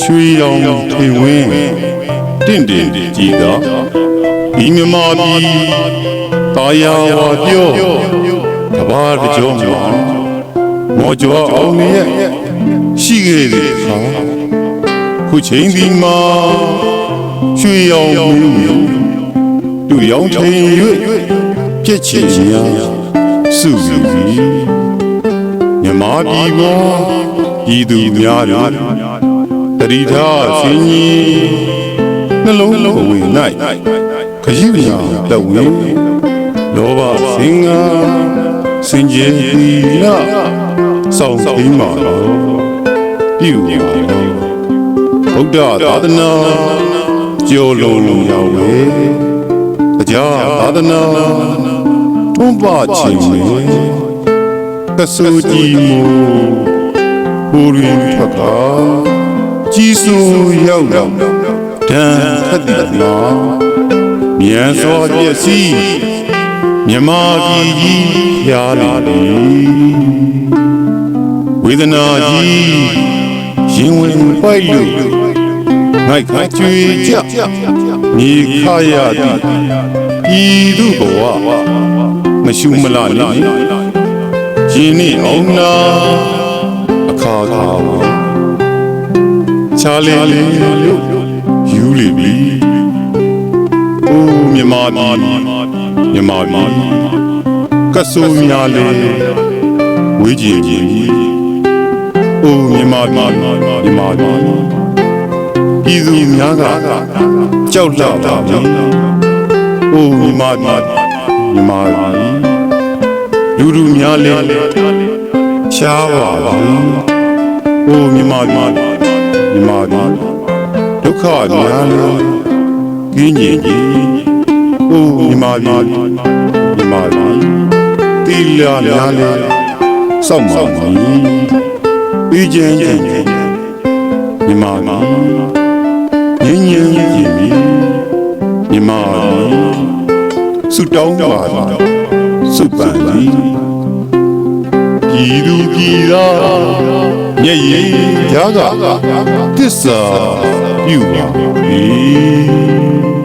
ရွှေရောင်ထေဝင်းတင့်တယ်ကြည်သာဒီမြမပြည်တာယာဝါပြောတဘာတကြောမှာမောကျော်အောင်ရဲ့ရှိခဲ့တဲ့အခါခုချိန်ဒီမှာရွှေရောင်မင်းမျိုးသူရောင်ထိန်၍ပြည့်ချင်ရာစုစုပြီးမြမပြည်ပေါ် ဤသူများတို့တတိထားဆင်းကြီးနှလုံးလုံးဝင်၌ခရီးရာတဝင်းလောဘစင်ငါစင်ကြယ်ဒီလာစောင့်သိမ်းပါတော့ပြုပါတော့ဗုဒ္ဓသာသနာကျော်လုံးလုံးရောက်ဝေတရားသာသနာထွန်းပါခြင်းမေသဆူကြည်မူ ဘူရင်ထွက်ကာကြီးစိုးရောက်ရောက်ဒံခတ်တိမာမြန်စွာပြည့်စည်မြမပြည်ကြီးဖျားလေဝေဒနာကြီးရင်ဝင်ပိုက်လို့ငိုက်ခါကြွေကြမြေခါရသည်ဤသူဘဝမရှုမလာနေရှင်နေအောင်နာအ ခါခါဝချာလေးလေးလို့ယူလိပြီအိုးမြမပြည်မြမပြည်ကဆူများလေးဝေးကြည့်ကြည့်အိုးမြမပြည်မြမပြည်ပြည်သူများကကြောက်လောက်တာပြီအိုးမြမပြည်မြမပြည်လူလူများလေးရှားပါပြီ အိုးမြမပြည်မြမပြည်ဒုက္ခများလေးကင်းကျင်ကြီးအိုးမြမပြည်မြမပြည်တိလာများလေးစောင့်ပါမည်ပြီးခြင်းခြင်းမြမပြည်ငြင်းငြင်းရင်ပြီမြမပြည်ဆုတောင်းပါသည်စုပန်သည်ပြည်သူပြည်သား မျက်ရည်ဓာကသစ္စာပြုပါ၏။